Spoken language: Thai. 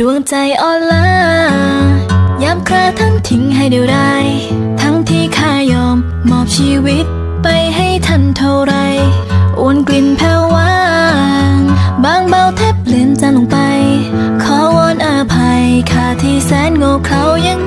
ดวงใจอ่อนล้ายามคราทั้นทิ้งให้เดียวดายทั้งที่ข้ายอมมอบชีวิตไปให้ท่านเท่าไรอวนกลิ่นแผ่ววางบางเบาแทบเปลี่ยนจานลงไป ขอวอนอาภัยข้าที่แสนโง่เขลายัง